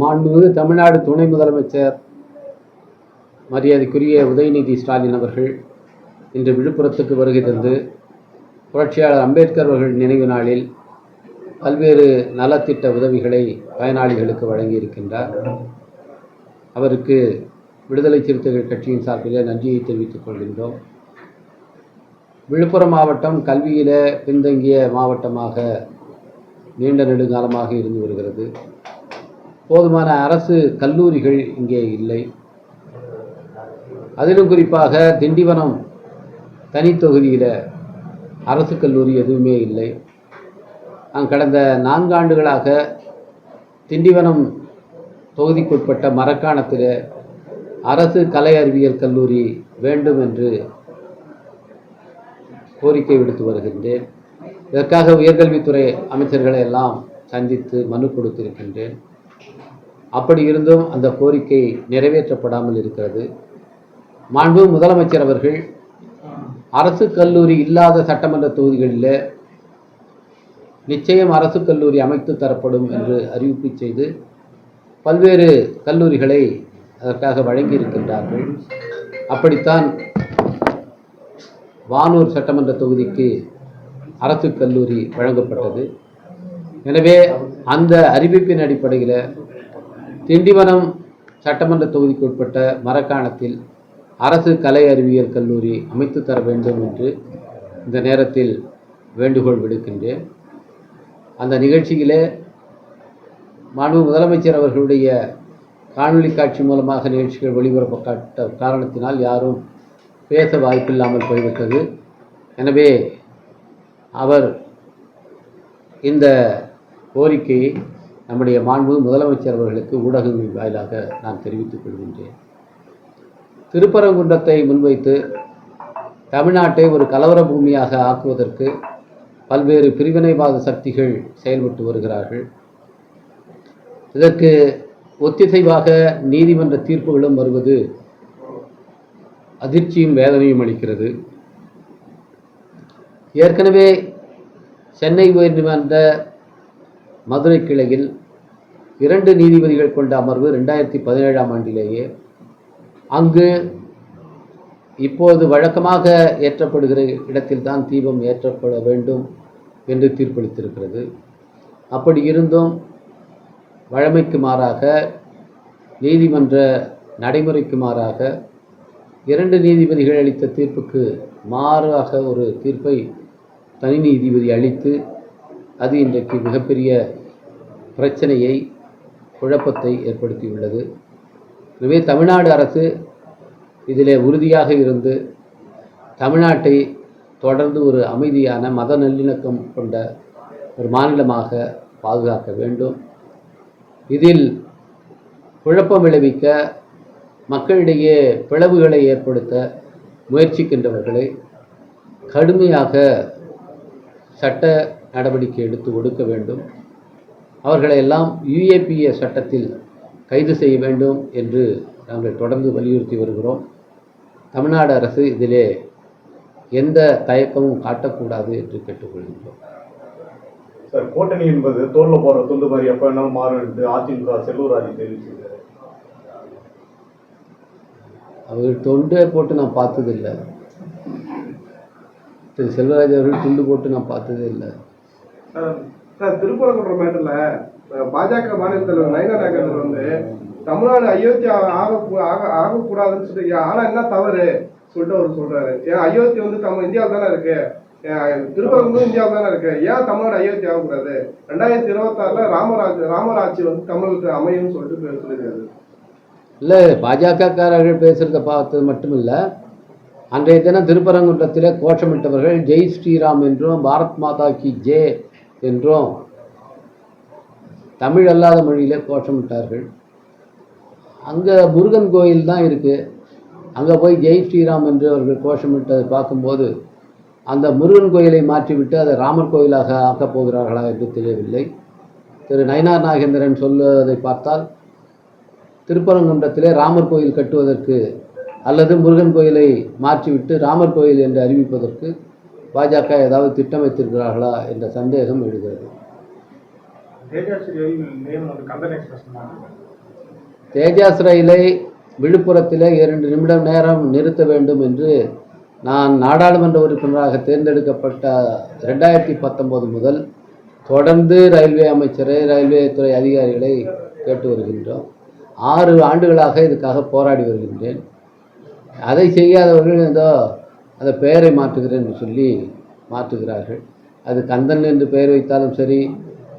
மாண்புமிகு தமிழ்நாடு துணை முதலமைச்சர் மரியாதைக்குரிய உதயநிதி ஸ்டாலின் அவர்கள் இன்று விழுப்புரத்துக்கு வருகை தந்து புரட்சியாளர் அம்பேத்கர் அவர்கள் நினைவு நாளில் பல்வேறு நலத்திட்ட உதவிகளை பயனாளிகளுக்கு வழங்கியிருக்கின்றார். அவருக்கு விடுதலை சிறுத்தைகள் கட்சியின் சார்பிலே நன்றியை தெரிவித்துக் கொள்கின்றோம். விழுப்புரம் மாவட்டம் கல்வியில பின்தங்கிய மாவட்டமாக நீண்ட நெடுங்காலமாக இருந்து வருகிறது. போதுமான அரசு கல்லூரிகள் இங்கே இல்லை. அதிலும் குறிப்பாக திண்டிவனம் தனித்தொகுதியில் அரசு கல்லூரி எதுவுமே இல்லை. நான் கடந்த நான்காண்டுகளாக திண்டிவனம் தொகுதிக்குட்பட்ட மரக்காணத்தில் அரசு கலை அறிவியல் கல்லூரி வேண்டும் என்று கோரிக்கை விடுத்து வருகின்றேன். இதற்காக உயர்கல்வித்துறை அமைச்சர்களை எல்லாம் சந்தித்து மனு கொடுத்திருக்கின்றேன். அப்படி இருந்தும் அந்த கோரிக்கை நிறைவேற்றப்படாமல் இருக்கிறது. மாண்பு முதலமைச்சர் அவர்கள் அரசு கல்லூரி இல்லாத சட்டமன்ற தொகுதிகளில் நிச்சயம் அரசு கல்லூரி அமைத்து தரப்படும் என்று அறிவிப்பு செய்து பல்வேறு கல்லூரிகளை அதற்காக வழங்கியிருக்கின்றார்கள். அப்படித்தான் வானூர் சட்டமன்ற தொகுதிக்கு அரசு கல்லூரி வழங்கப்பட்டது. எனவே அந்த அறிவிப்பின் அடிப்படையில் திண்டிவனம் சட்டமன்ற தொகுதிக்கு உட்பட்ட மரக்காணத்தில் அரசு கலை அறிவியல் கல்லூரி அமைத்து தர வேண்டும் என்று இந்த நேரத்தில் வேண்டுகோள் விடுக்கின்றேன். அந்த நிகழ்ச்சியிலே மாண்பு முதலமைச்சர் அவர்களுடைய காணொலி காட்சி மூலமாக நிகழ்ச்சிகள் ஒளிபரப்பப்பட்ட காரணத்தினால் யாரும் பேச வாய்ப்பில்லாமல் போய்விட்டது. எனவே அவர் இந்த கோரிக்கையை நம்முடைய மாண்பு முதலமைச்சர் அவர்களுக்கு ஊடகங்கள் வாயிலாக நான் தெரிவித்துக் கொள்கின்றேன். திருப்பரங்குன்றத்தை முன்வைத்து தமிழ்நாட்டை ஒரு கலவர பூமியாக ஆக்குவதற்கு பல்வேறு பிரிவினைவாத சக்திகள் செயல்பட்டு வருகிறார்கள். இதற்கு ஒத்திசைவாக நீதிமன்ற தீர்ப்புகளும் வருவது அதிர்ச்சியும் வேதனையும் அளிக்கிறது. ஏற்கனவே சென்னை உயர்நீதிமன்ற மதுரை கிளையில் இரண்டு நீதிபதிகள் கொண்ட அமர்வு ரெண்டாயிரத்தி பதினேழாம் ஆண்டிலேயே அங்கு இப்போது வழக்கமாக ஏற்றப்படுகிற இடத்தில்தான் தீபம் ஏற்றப்பட வேண்டும் என்று தீர்ப்பளித்திருக்கிறது. அப்படி இருந்தும் வழமைக்கு மாறாக நீதிமன்ற நடைமுறைக்கு மாறாக இரண்டு நீதிபதிகள் அளித்த தீர்ப்புக்கு மாறாக ஒரு தீர்ப்பை தனி நீதிபதி அளித்து அது இன்றைக்கு மிகப்பெரிய பிரச்சனையை குழப்பத்தை ஏற்படுத்தியுள்ளது. எனவே தமிழ்நாடு அரசு இதிலே உறுதியாக இருந்து தமிழ்நாட்டை தொடர்ந்து ஒரு அமைதியான மத நல்லிணக்கம் கொண்ட ஒரு மாநிலமாக பாதுகாக்க வேண்டும். இதில் குழப்பம் விளைவிக்க மக்களிடையே பிளவுகளை ஏற்படுத்த முயற்சிக்கின்றவர்களை கடுமையாக சட்ட நடவடிக்கை எடுத்து ஒடுக்க வேண்டும். அவர்களை எல்லாம் யுஏபிஏ சட்டத்தில் கைது செய்ய வேண்டும் என்று நாங்கள் தொடர்ந்து வலியுறுத்தி வருகிறோம். தமிழ்நாடு அரசு இதிலே எந்த தயக்கமும் காட்டக்கூடாது என்று கேட்டுக்கொள்கின்றோம். சார் கூட்டணி என்பது தோல்ல போற துண்டு மாதிரி எப்ப வேணாலும் மாறும் என்று அதிமுக செல்லூர் ராஜி தெரிவிச்சிருக்காரு. அவர்கள் தொண்டை போட்டு நான் பார்த்ததில்லை. திரு செல்வராஜ் அவர்கள் துண்டு போட்டு நான் பார்த்ததே இல்லை சார், சார் திருப்பரங்குன்றம் மேட்டர்ல பாஜக மாநில தலைவர் நயனா நாகேந்திரன் வந்து தமிழ்நாடு அயோத்தி ஆக ஆக- ஆகக்கூடாதுன்னு சொல்லி ஆனா என்ன தவறு சொல்லிட்டு அவர் சொல்றாரு. ஏன் அயோத்தி வந்து தமிழ் இந்தியாவில் தானே இருக்கு? திருப்பரங்கும் திருப்பரங்குன்றம் இந்தியாவில் தானே இருக்கு? ஏன் தமிழ்நாடு அயோத்தி ஆகக்கூடாது? ரெண்டாயிரத்தி இருபத்தாறுல ராமராஜ் ராமராட்சி வந்து தமிழுக்கு அமையும்னு சொல்லிட்டு சொல்லியிருக்காரு. இல்லை பாஜகக்காரர்கள் பேசுகிறத பார்த்தது இல்லை அன்றைய தினம் திருப்பரங்குன்றத்தில் கோஷமிட்டவர்கள் ஜெய் ஸ்ரீராம் என்றும் பாரத் மாதா கி ஜே என்றும். தமிழ் அல்லாத மொழியிலே கோஷமிட்டார்கள். அங்கே முருகன் கோயில் தான் இருக்குது அங்கே போய் ஜெய் ஸ்ரீராம் என்று அவர்கள் கோஷமிட்டதை பார்க்கும்போது அந்த முருகன் கோயிலை மாற்றிவிட்டு அதை ராமர் கோயிலாக ஆக்கப் போகிறார்களா என்று தெரியவில்லை. திரு நயனார் நாகேந்திரன் சொல்வதை பார்த்தால் திருப்பரங்குன்றத்திலே ராமர் கோயில் கட்டுவதற்கு அல்லது முருகன் கோயிலை மாற்றிவிட்டு ராமர் கோயில் என்று அறிவிப்பதற்கு பாஜக ஏதாவது திட்டம் வைத்திருக்கிறார்களா என்ற சந்தேகம் எழுகிறது. தேஜாஸ் ரயிலை விழுப்புரத்தில் இரண்டு நிமிடம் நேரம் நிறுத்த வேண்டும் என்று நான் நாடாளுமன்ற உறுப்பினராக தேர்ந்தெடுக்கப்பட்ட ரெண்டாயிரத்தி பத்தொம்போது முதல் தொடர்ந்து ரயில்வே அமைச்சரை ரயில்வே துறை அதிகாரிகளை கேட்டு வருகின்றோம். ஆறு ஆண்டுகளாக இதுக்காக போராடி வருகின்றேன். அதை செய்யாதவர்கள் ஏதோ அந்த பெயரை மாற்றுகிறேன் என்று சொல்லி மாற்றுகிறார்கள். அது கந்தன் என்று பெயர் வைத்தாலும் சரி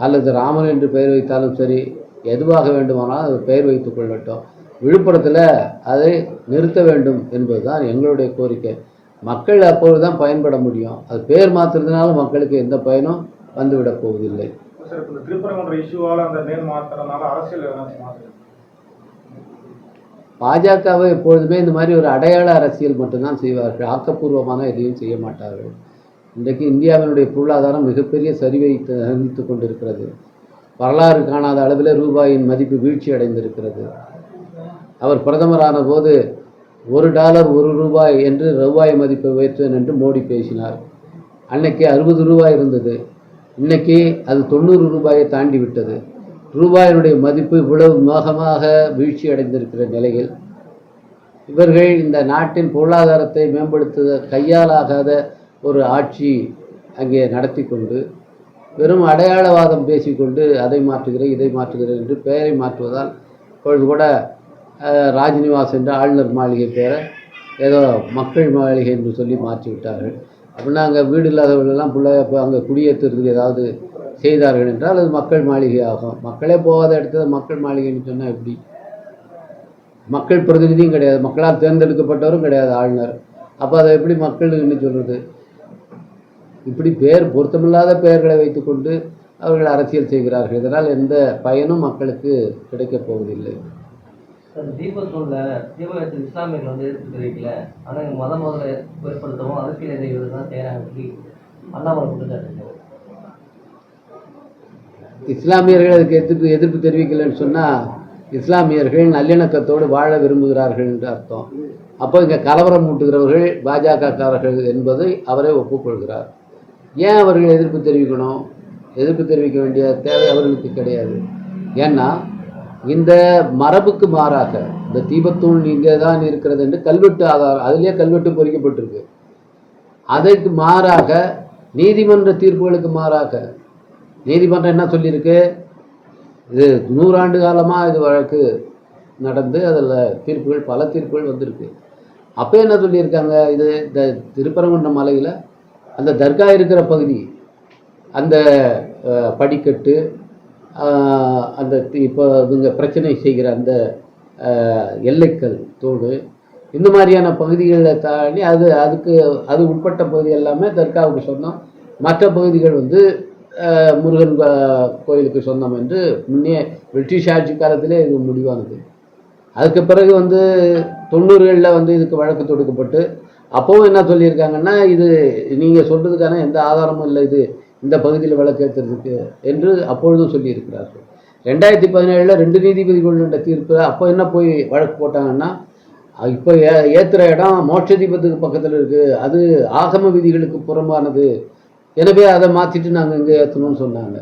அல்லது ராமன் என்று பெயர் வைத்தாலும் சரி எதுவாக வேண்டுமானாலும் அது பெயர் வைத்துக் கொள்ளட்டும். விழுப்புரத்தில் அதை நிறுத்த வேண்டும் என்பதுதான் எங்களுடைய கோரிக்கை. மக்கள் அப்பொழுது தான் பயன்பட முடியும். அது பேர் மாற்றுறதுனால மக்களுக்கு எந்த பயனும் வந்துவிடப் போவதில்லை. திருப்பரங்குன்ற இஷ்யூவால் அந்த நேர் மாற்றுறதுனால அரசியல் பாஜகவை எப்பொழுதுமே இந்த மாதிரி ஒரு அடையாள அரசியல் மட்டும்தான் செய்வார்கள். ஆக்கப்பூர்வமான எதையும் செய்ய மாட்டார்கள். இன்றைக்கு இந்தியாவினுடைய பொருளாதாரம் மிகப்பெரிய சரிவை சந்தித்து கொண்டிருக்கிறது. வரலாறு காணாத அளவில் ரூபாயின் மதிப்பு வீழ்ச்சி அடைந்திருக்கிறது. அவர் பிரதமரான போது ஒரு டாலர் ஒரு ரூபாய் என்று ரூபாய் மதிப்பை உயர்த்துவேன் என்று மோடி பேசினார். அன்னைக்கு அறுபது ரூபாய் இருந்தது. இன்னைக்கு அது தொண்ணூறு ரூபாயை தாண்டி விட்டது ரூபாயினுடைய மதிப்பு இவ்வளவு மோகமாக வீழ்ச்சி அடைந்திருக்கிற நிலையில் இவர்கள் இந்த நாட்டின் பொருளாதாரத்தை மேம்படுத்த கையாலாகாத ஒரு ஆட்சி அங்கே நடத்தி கொண்டு வெறும் அடையாளவாதம் பேசிக்கொண்டு அதை மாற்றுகிறேன் இதை மாற்றுகிறேன் என்று பெயரை மாற்றுவதால் இப்பொழுது கூட ராஜ்நிவாஸ் என்ற ஆளுநர் மாளிகை பேரை ஏதோ மக்கள் மாளிகை என்று சொல்லி மாற்றிவிட்டார்கள். அப்படின்னா அங்கே வீடு இல்லாதவர்களெல்லாம் பிள்ளை இப்போ அங்கே குடியேற்றுறதுக்கு ஏதாவது செய்தார்கள் என்றால் அது மக்கள் மாளிகை ஆகும் மக்களே போகாத இடத்துல மக்கள் மாளிகைன்னு சொன்னால் எப்படி? மக்கள் பிரதிநிதியும் கிடையாது. மக்களால் தேர்ந்தெடுக்கப்பட்டவரும் கிடையாது ஆளுநர். அப்போ அதை எப்படி மக்கள்னு சொல்கிறது இப்படி பேர் பொருத்தமில்லாத பெயர்களை வைத்துக்கொண்டு அவர்கள் அரசியல் செய்கிறார்கள். இதனால் எந்த பயனும் மக்களுக்கு கிடைக்கப் போவதில்லை. தீபத்தூர்ல தீபகத்தில் இஸ்லாமியர்கள் வந்து எதிர்ப்பு தெரிவிக்கல மத முதல்ல ஏற்படுத்தவும் அரசியல் எதிரிகள் தான் செய்கிறாங்க அண்ணாமலை குற்றச்சாட்டு இஸ்லாமியர்கள் அதுக்கு எதிர்ப்பு எதிர்ப்பு தெரிவிக்கலைன்னு சொன்னால் இஸ்லாமியர்கள் நல்லிணக்கத்தோடு வாழ விரும்புகிறார்கள் என்று அர்த்தம். அப்போ இங்கே கலவரம் மூட்டுகிறவர்கள் பாஜகக்காரர்கள் என்பதை அவரே ஒப்புக்கொள்கிறார். ஏன் அவர்கள் எதிர்ப்பு தெரிவிக்கணும்? எதிர்ப்பு தெரிவிக்க வேண்டிய தேவை அவர்களுக்கு கிடையாது. ஏன்னா இந்த மரபுக்கு மாறாக இந்த தீபத்தூள் இங்கே தான் இருக்கிறது என்று கல்வெட்டு ஆதாரம் அதிலே கல்வெட்டு பொறிக்கப்பட்டிருக்கு. அதற்கு மாறாக நீதிமன்ற தீர்ப்புகளுக்கு மாறாக நீதிமன்றம் என்ன சொல்லியிருக்கு? இது நூறாண்டு காலமாக இது வழக்கு நடந்து அதில் தீர்ப்புகள் பல தீர்ப்புகள் வந்திருக்கு. அப்போ என்ன சொல்லியிருக்காங்க? இது இந்த திருப்பரங்குன்ற மலையில் அந்த தர்கா இருக்கிற பகுதி அந்த படிக்கட்டு அந்த இப்போ இவங்க பிரச்சனை செய்கிற அந்த எல்லைக்கள் எல்லைக்கல் தோடு இந்த மாதிரியான பகுதிகளை தாண்டி அது அதுக்கு அது உட்பட்ட பகுதி எல்லாமே தர்காவுக்கு சொந்தம். மற்ற பகுதிகள் வந்து முருகன் கோ- கோயிலுக்கு சொந்தம் என்று முன்னே பிரிட்டிஷ் ஆட்சி காலத்திலே இது முடிவானது. அதுக்கு பிறகு வந்து தொண்ணூறுகளில் வந்து இதுக்கு வழக்கு தொடுக்கப்பட்டு அப்போவும் என்ன சொல்லியிருக்காங்கன்னா இது நீங்கள் சொல்கிறதுக்கான எந்த ஆதாரமும் இல்லை இது இந்த பகுதியில் வழக்கு ஏற்றுறதுக்கு என்று அப்பொழுதும் சொல்லியிருக்கிறார்கள். ரெண்டாயிரத்தி பதினேழில் ரெண்டு நீதிபதி கொண்ட தீர்ப்பு அப்போ என்ன போய் வழக்கு போட்டாங்கன்னா இப்போ ஏ ஏற்றுற இடம் மோட்ச தீபத்துக்கு பக்கத்தில் இருக்குது அது ஆகம விதிகளுக்கு புறம்பானது எனவே அதை மாற்றிட்டு நாங்கள் இங்கே ஏற்றணும்னு சொன்னாங்க.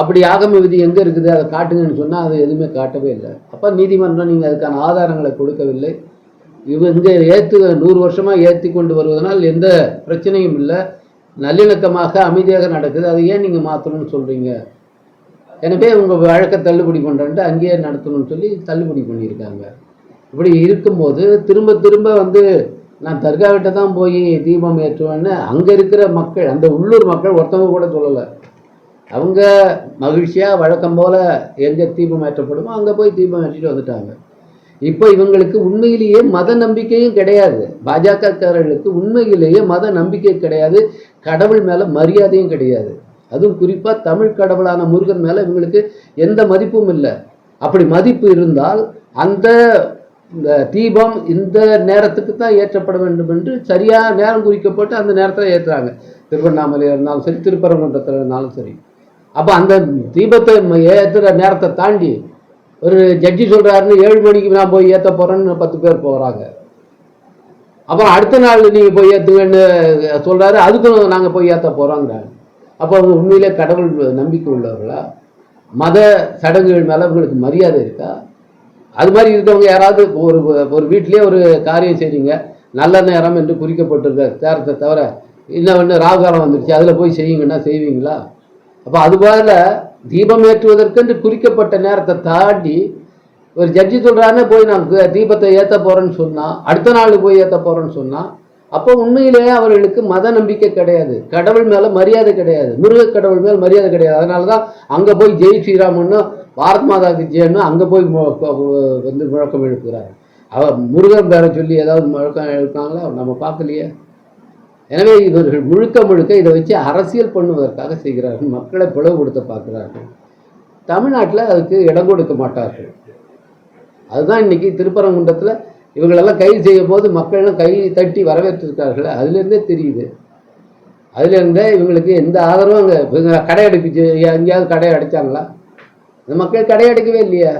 அப்படி ஆகம விதி எங்கே இருக்குது? அதை காட்டுங்கன்னு சொன்னால் அது எதுவுமே காட்டவே இல்லை. அப்போ நீதிமன்றம் நீங்கள் அதுக்கான ஆதாரங்களை கொடுக்கவில்லை. இவங்க இங்கே ஏற்று நூறு வருஷமாக ஏற்றி கொண்டு வருவதனால் எந்த பிரச்சனையும் இல்லை. நல்லிணக்கமாக அமைதியாக நடக்குது. அதை ஏன் நீங்கள் மாற்றணும்னு சொல்கிறீங்க எனவே உங்கள் வழக்கை தள்ளுபடி பண்ணுறேன்ட்டு அங்கேயே நடத்தணும்னு சொல்லி தள்ளுபடி பண்ணியிருக்காங்க. இப்படி இருக்கும்போது திரும்ப திரும்ப வந்து நான் தர்காவிட்ட தான் போய் தீபம் ஏற்றுவேன்னு அங்கே இருக்கிற மக்கள் அந்த உள்ளூர் மக்கள் ஒருத்தவங்க கூட சொல்லலை. அவங்க மகிழ்ச்சியாக வழக்கம் போல் எங்கே தீபம் ஏற்றப்படுமோ அங்கே போய் தீபம் ஏற்றிட்டு வந்துட்டாங்க. இப்போ இவங்களுக்கு உண்மையிலேயே மத நம்பிக்கையும் கிடையாது. பாஜகக்காரர்களுக்கு உண்மையிலேயே மத நம்பிக்கை கிடையாது. கடவுள் மேலே மரியாதையும் கிடையாது. அதுவும் குறிப்பாக தமிழ் கடவுளான முருகன் மேலே இவங்களுக்கு எந்த மதிப்பும் இல்லை. அப்படி மதிப்பு இருந்தால் அந்த இந்த தீபம் இந்த நேரத்துக்கு தான் ஏற்றப்பட வேண்டும் என்று சரியாக நேரம் குறிக்கப்பட்டு அந்த நேரத்தில் ஏற்றுறாங்க திருவண்ணாமலையாக இருந்தாலும் சரி திருப்பரங்குன்றத்தில் இருந்தாலும் சரி. அப்போ அந்த தீபத்தை ஏற்றுற நேரத்தை தாண்டி ஒரு ஜட்ஜி சொல்கிறாருன்னு ஏழு மணிக்கு நான் போய் ஏற்ற போகிறேன்னு பத்து பேர் போகிறாங்க அப்புறம் அடுத்த நாள் நீங்கள் போய் ஏற்றுவேன்னு சொல்கிறாரு அதுக்கும் நாங்கள் போய் ஏற்ற போகிறோங்கிறாங்க அப்போ அவங்க உண்மையிலே கடவுள் நம்பிக்கை உள்ளவர்களா? மத சடங்குகள் மேலே உங்களுக்கு மரியாதை இருக்கா? அது மாதிரி இருக்கவங்க யாராவது ஒரு ஒரு வீட்டிலே ஒரு காரியம் செய்றீங்க நல்ல நேரம் என்று குறிக்கப்பட்டிருக்க நேரத்தை தவிர இன்னும் ஒன்று ராகுகாலம் வந்துருச்சு அதில் போய் செய்யுங்கன்னா செய்வீங்களா? அப்போ அதுபோல தீபம் ஏற்றுவதற்கென்று குறிக்கப்பட்ட நேரத்தை தாண்டி ஒரு ஜட்ஜி சொல்கிறானே போய் நான் தீபத்தை ஏற்ற போகிறேன்னு சொன்னால் அடுத்த நாள் போய் ஏற்ற போகிறேன்னு சொன்னால் அப்போ உண்மையிலேயே அவர்களுக்கு மத நம்பிக்கை கிடையாது. கடவுள் மேலே மரியாதை கிடையாது. முருக கடவுள் மேல் மரியாதை கிடையாது. அதனால தான் அங்கே போய் ஜெய் ஸ்ரீராமன்னு பாரத் மாதா விஜயன்னு அங்கே போய் வந்து முழக்கம் எழுப்புகிறார். அவர் முருகன் பேரை சொல்லி ஏதாவது முழக்கம் எழுப்பாங்களா நம்ம பார்க்கலையே. எனவே இவர்கள் முழுக்க முழுக்க இதை வச்சு அரசியல் பண்ணுவதற்காக செய்கிறார்கள். மக்களை பிளவுபடுத்த பார்க்கிறார்கள். தமிழ்நாட்டில் அதுக்கு இடம் கொடுக்க மாட்டார்கள். அதுதான் இன்னைக்கு திருப்பரங்குன்றத்தில் இவங்களெல்லாம் கைது செய்யும் போது மக்களும் கை தட்டி வரவேற்றிருக்கார்கள். அதுலேருந்தே தெரியுது. அதுலேருந்தே இவங்களுக்கு எந்த ஆதரவும் அங்கே கடை அடைப்பிச்சு எங்கேயாவது கடை அடைச்சாங்களா? இந்த மக்கள் கடை அடைக்கவே இல்லையா.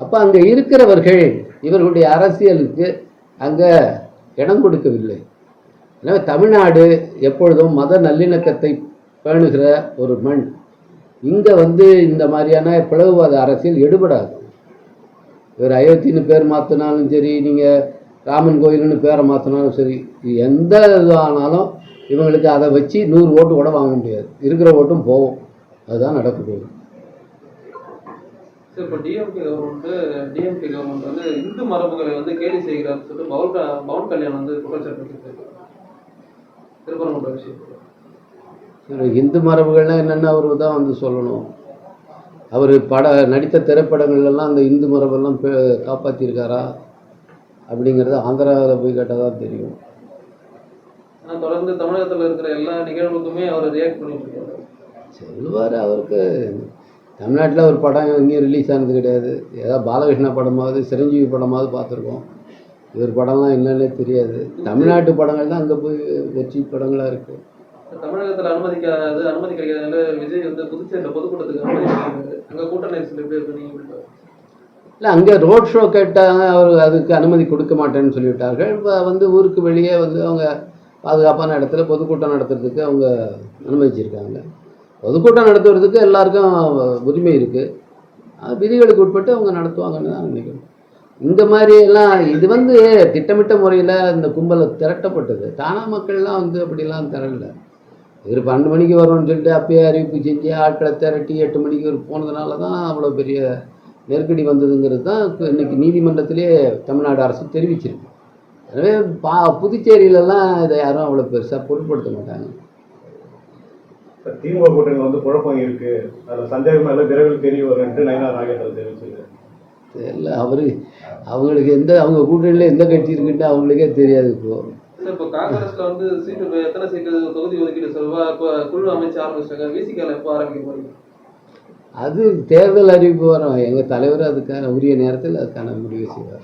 அப்போ அங்கே இருக்கிறவர்கள் இவர்களுடைய அரசியலுக்கு அங்கே இடம் கொடுக்கவில்லை. எனவே தமிழ்நாடு எப்பொழுதும் மத நல்லிணக்கத்தை பேணுகிற ஒரு மண். இங்கே வந்து இந்த மாதிரியான பிளவுவாத அரசியல் எடுபடாது. இவர் அயோத்தின்னு பேர் மாற்றினாலும் சரி நீங்கள் ராமன் கோயில்னு பேரை மாற்றினாலும் சரி எந்த இது ஆனாலும் இவங்களுக்கு அதை வச்சு நூறு ஓட்டு கூட வாங்க முடியாது. இருக்கிற ஓட்டும் போகும். அதுதான் நடக்க போகுது. சார் இப்போ டிஎம்கே கவர்மெண்ட் டிஎம்கே கவர்மெண்ட் வந்து இந்து மரபுகளை வந்து கேலி செய்கிறார் சொல்லிட்டு பவன் க- பவன் கல்யாண் வந்து குற்றச்சாட்டு வச்சிருக்காரு திருப்பரங்குன்ற விஷயத்துல. இந்து மரபுகள்லாம் என்னென்னு அவரு தான் வந்து சொல்லணும். அவர் பட நடித்த திரைப்படங்கள்லாம் அந்த இந்து மரபெல்லாம் காப்பாத்தியிருக்காரா அப்படிங்கிறது ஆந்திராவில் போய் கேட்டால் தான் தெரியும். ஆனா தொடர்ந்து தமிழகத்துல இருக்கிற எல்லா நிகழ்வுக்குமே அவர் ரியாக்ட் பண்ணிட்டு இருக்காரு. சொல்லுவார் அவருக்கு. தமிழ்நாட்டில் ஒரு படம் எங்கேயும் ரிலீஸ் ஆனது கிடையாது. ஏதாவது பாலகிருஷ்ணா படமாவது சிரஞ்சீவி படமாவது பார்த்துருக்கோம். இவர் படம்லாம் என்னன்னே தெரியாது. தமிழ்நாட்டு படங்கள் தான் அங்கே போய் வெற்றி படங்களாக இருக்குது தமிழகத்துல அனுமதிக்காது அனுமதி கிடைக்காதனால விஜய் வந்து புதுச்சேரியில பொதுக்கூட்டத்துக்கு அனுமதி அங்க கூட்ட நெரிசல் எப்படி இருக்கு? இல்லை அங்கே ரோட் ஷோ கேட்டாங்க அவர் அதுக்கு அனுமதி கொடுக்க மாட்டேன்னு சொல்லிவிட்டார்கள். இப்போ வந்து ஊருக்கு வெளியே வந்து அவங்க பாதுகாப்பான இடத்துல பொதுக்கூட்டம் நடத்துறதுக்கு அவங்க அனுமதிச்சிருக்காங்க. பொதுக்கூட்டம் நடத்துறதுக்கு எல்லாருக்கும் உரிமை இருக்குது விதிகளுக்கு உட்பட்டு அவங்க நடத்துவாங்கன்னு தான் நினைக்கிறேன். இந்த மாதிரி எல்லாம் இது வந்து திட்டமிட்ட முறையில் இந்த கும்பலை திரட்டப்பட்டது. தானா மக்கள்லாம் வந்து அப்படிலாம் திரளல. இவர் பன்னெண்டு மணிக்கு வரும்னு சொல்லிட்டு அப்பயே அறிவிப்பு செஞ்சு ஆட்களை திரட்டி எட்டு மணிக்கு இவர் போனதுனால தான் அவ்வளோ பெரிய நெருக்கடி வந்ததுங்கிறது தான் இப்ப இன்னைக்கு நீதிமன்றத்திலே தமிழ்நாடு அரசு தெரிவிச்சிருக்கு. எனவே பா புதுச்சேரியிலலாம் இதை யாரும் அவ்வளோ பெருசாக பொருட்படுத்த மாட்டாங்க. திமுக கூட்டணியில் வந்து குழப்பம் இருக்கு. அதுல சந்தேகம் மேல விரைவில் தெரிய வரும்னு நயனா நாகேந்திரன் தெரிவிச்சிருக்காரு தெரியல. அவரு அவங்களுக்கு எந்த அவங்க கூட்டணியில் எந்த கட்சி இருக்குன்ட்டு அவங்களுக்கே தெரியாது இப்போ. இப்போ காங்கிரஸ்ல வந்து சீட்டு எத்தனை சீட்டு தொகுதி ஒதுக்கீடு சொல்வா கு- குழு அமைச்சு ஆரம்பிச்சிட்டாங்க. விசிகால எப்போ ஆரம்பிக்க போறீங்க? அது தேர்தல் அறிவிப்பு வரும். எங்கள் தலைவர் அதுக்கான உரிய நேரத்தில் அதுக்கான முடிவு செய்வார்.